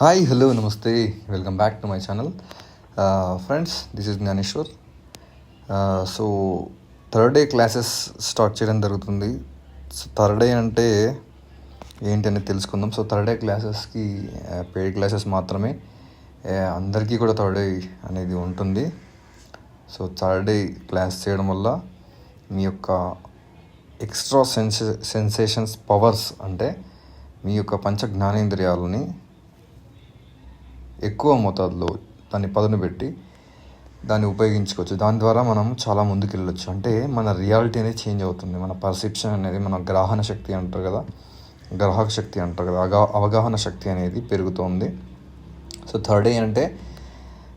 Hi hello నమస్తే welcome back to my channel friends this is Gnaneshwar so third day classes start చేయడం జరుగుతుంది. So third day అంటే ఏంటి అనేది తెలుసుకుందాం. సో థర్డ్ డే క్లాసెస్కి పెయిడ్ క్లాసెస్ మాత్రమే. Uh, అందరికీ కూడా థర్డ్ డే అనేది ఉంటుంది. సో థర్డ్ డే క్లాస్ చేయడం వల్ల మీ యొక్క ఎక్స్ట్రా సెన్సే సెన్సేషన్స్ పవర్స్ అంటే మీ యొక్క పంచ జ్ఞానేంద్రియాలని ఎక్కువ మోతాదులో దాన్ని పదును పెట్టి దాన్ని ఉపయోగించుకోవచ్చు. దాని ద్వారా మనం చాలా ముందుకు వెళ్ళొచ్చు అంటే మన రియాలిటీ అనేది చేంజ్ అవుతుంది. మన పర్సెప్షన్ అనేది మన గ్రహణ శక్తి అంటారు కదా? గ్రాహక శక్తి అంటారు కదా? అగా అవగాహన శక్తి అనేది పెరుగుతోంది. సో థర్డ్ డే అంటే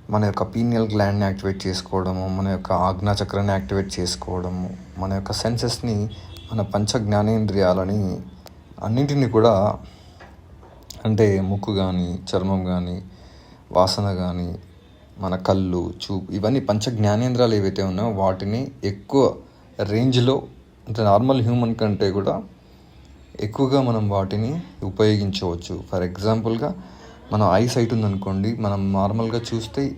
మన యొక్క పీనియల్ గ్లాండ్ని యాక్టివేట్ చేసుకోవడము మన యొక్క ఆజ్ఞాచక్రాన్ని యాక్టివేట్ చేసుకోవడము మన యొక్క సెన్సెస్ని మన పంచ జ్ఞానేంద్రియాలని అన్నింటినీ కూడా అంటే ముక్కు కానీ చర్మం కానీ వాసన కానీ మన కళ్ళు చూపు ఇవన్నీ పంచ జ్ఞానేంద్రాలు ఏవైతే ఉన్నాయో వాటిని ఎక్కువ రేంజ్లో అంటే నార్మల్ హ్యూమన్ కంటే కూడా ఎక్కువగా మనం వాటిని ఉపయోగించవచ్చు. ఫర్ ఎగ్జాంపుల్గా మన ఐ సైట్ ఉందనుకోండి మనం నార్మల్గా చూస్తే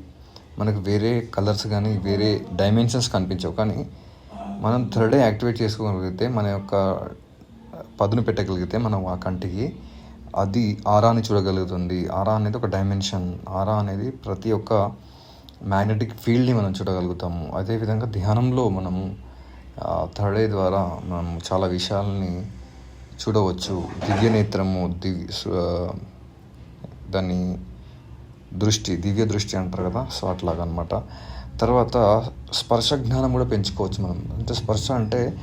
మనకు వేరే కలర్స్ కానీ వేరే డైమెన్షన్స్ కనిపించవు. కానీ మనం థర్డ్ యాక్టివేట్ చేసుకోగలిగితే మన యొక్క పదును పెట్టగలిగితే మనం ఆ కంటికి అది ఆరాని చూడగలుగుతుంది. ఆరా అనేది ఒక డైమెన్షన్ ఆరా అనేది ప్రతి ఒక్క మ్యాగ్నెటిక్ ఫీల్డ్ని మనం చూడగలుగుతాము. అదేవిధంగా ధ్యానంలో మనము థర్డ్ ఐ ద్వారా మనం చాలా విషయాలని చూడవచ్చు. దివ్య నేత్రము దివ్య దాన్ని దృష్టి దివ్య దృష్టి అంటారు కదా సో అట్లాగా అనమాట తర్వాత స్పర్శ జ్ఞానం కూడా పెంచుకోవచ్చు మనం. అంటే స్పర్శ అంటే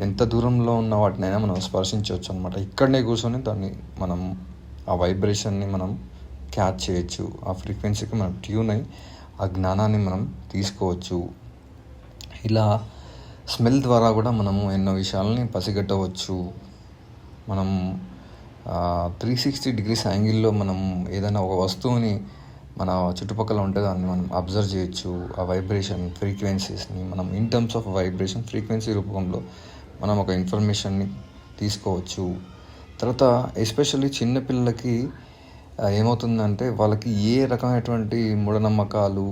ఎంత దూరంలో ఉన్న వాటినైనా మనం స్పర్శించవచ్చు అనమాట ఇక్కడనే కూర్చొని దాన్ని మనం ఆ వైబ్రేషన్ని మనం క్యాచ్ చేయొచ్చు. ఆ ఫ్రీక్వెన్సీకి మనం ట్యూన్ అయ్యి ఆ జ్ఞానాన్ని మనం తీసుకోవచ్చు. ఇలా స్మెల్ ద్వారా కూడా మనము ఎన్నో విషయాలని పసిగట్టవచ్చు. మనం త్రీ సిక్స్టీ డిగ్రీస్ యాంగిల్లో మనం ఏదైనా ఒక వస్తువుని మన చుట్టుపక్కల ఉంటే దాన్ని మనం అబ్జర్వ్ చేయొచ్చు. ఆ వైబ్రేషన్ ఫ్రీక్వెన్సీస్ని మనం in terms of vibration frequency రూపంలో మనం ఒక ఇన్ఫర్మేషన్ని తీసుకోవచ్చు. తర్వాత ఎస్పెషల్లీ చిన్నపిల్లలకి ఏమవుతుందంటే వాళ్ళకి ఏ రకమైనటువంటి మూఢనమ్మకాలు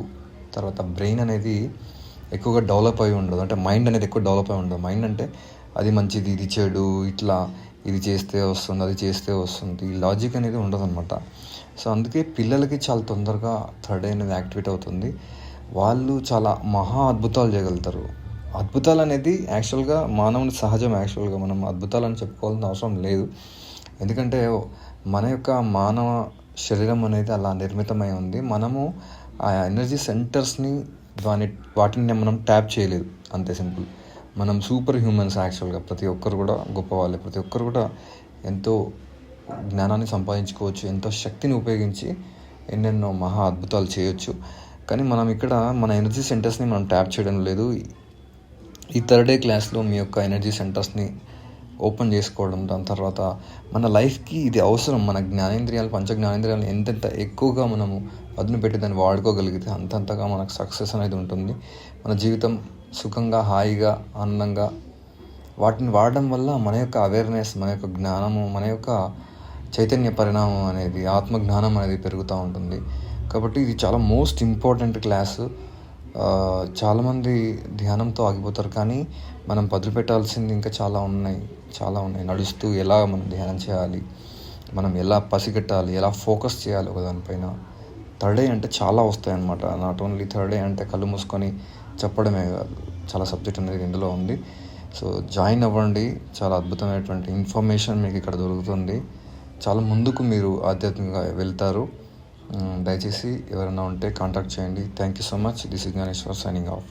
తర్వాత బ్రెయిన్ అనేది ఎక్కువగా డెవలప్ అయి ఉండదు. అంటే మైండ్ అనేది ఎక్కువ డెవలప్ అయి ఉండదు. మైండ్ అంటే అది మంచిది ఇది చెడు ఇట్లా ఇది చేస్తే వస్తుంది అది చేస్తే వస్తుంది. ఈ లాజిక్ అనేది ఉండదు అనమాట సో అందుకే పిల్లలకి చాలా తొందరగా థర్డ్ అనేది యాక్టివేట్ అవుతుంది. వాళ్ళు చాలా మహా అద్భుతాలు చేయగలుగుతారు. అద్భుతాలు అనేది యాక్చువల్గా మానవుని సహజం యాక్చువల్గా మనం అద్భుతాలు అని చెప్పుకోవాల్సిన అవసరం లేదు. ఎందుకంటే మన యొక్క మానవ శరీరం అనేది అలా నిర్మితమై ఉంది. మనము ఆ ఎనర్జీ సెంటర్స్ని దాని వాటిని మనం ట్యాప్ చేయలేదు. అంతే సింపుల్. మనం సూపర్ హ్యూమన్స్ యాక్చువల్గా. ప్రతి ఒక్కరు కూడా గొప్ప వాళ్ళే ప్రతి ఒక్కరు కూడా ఎంతో జ్ఞానాన్ని సంపాదించుకోవచ్చు. ఎంతో శక్తిని ఉపయోగించి ఎన్నెన్నో మహా అద్భుతాలు చేయొచ్చు. కానీ మనం ఇక్కడ మన ఎనర్జీ సెంటర్స్ని మనం ట్యాప్ చేయడం లేదు. ఈ థర్డ్ డే క్లాస్లో మీ యొక్క ఎనర్జీ సెంటర్స్ని ఓపెన్ చేసుకోవడం దాని తర్వాత మన లైఫ్కి ఇది అవసరం. మన జ్ఞానేంద్రియాలు పంచ జ్ఞానేంద్రియాలు ఎంతెంత ఎక్కువగా మనము పదును పెట్టి దాన్ని వాడుకోగలిగితే అంతంతగా మనకు సక్సెస్ అనేది ఉంటుంది. మన జీవితం సుఖంగా హాయిగా ఆనందంగా వాటిని వాడడం వల్ల మన యొక్క అవేర్నెస్ మన యొక్క జ్ఞానము మన యొక్క చైతన్య పరిణామం అనేది ఆత్మజ్ఞానం అనేది పెరుగుతూ ఉంటుంది. కాబట్టి ఇది చాలా మోస్ట్ ఇంపార్టెంట్ క్లాసు. చాలామంది ధ్యానంతో ఆగిపోతారు కానీ మనం పెట్టాల్సింది ఇంకా చాలా ఉన్నాయి చాలా ఉన్నాయి. నడుస్తూ ఎలా మనం ధ్యానం చేయాలి? మనం ఎలా పసిగట్టాలి? ఎలా ఫోకస్ చేయాలి ఒక దానిపైన? థర్డ్ డే అంటే చాలా వస్తాయన్నమాట. నాట్ ఓన్లీ థర్డ్ డే అంటే కళ్ళు మూసుకొని చెప్పడమే కాదు. చాలా సబ్జెక్ట్ అనేది ఇందులో ఉంది. సో జాయిన్ అవ్వండి. చాలా అద్భుతమైనటువంటి ఇన్ఫర్మేషన్ మీకు ఇక్కడ దొరుకుతుంది. చాలా ముందుకు మీరు ఆధ్యాత్మికంగా వెళ్తారు. దయచేసి ఎవరైనా ఉంటే కాంటాక్ట్ చేయండి. Thank you so much this is Gnaneshwar signing off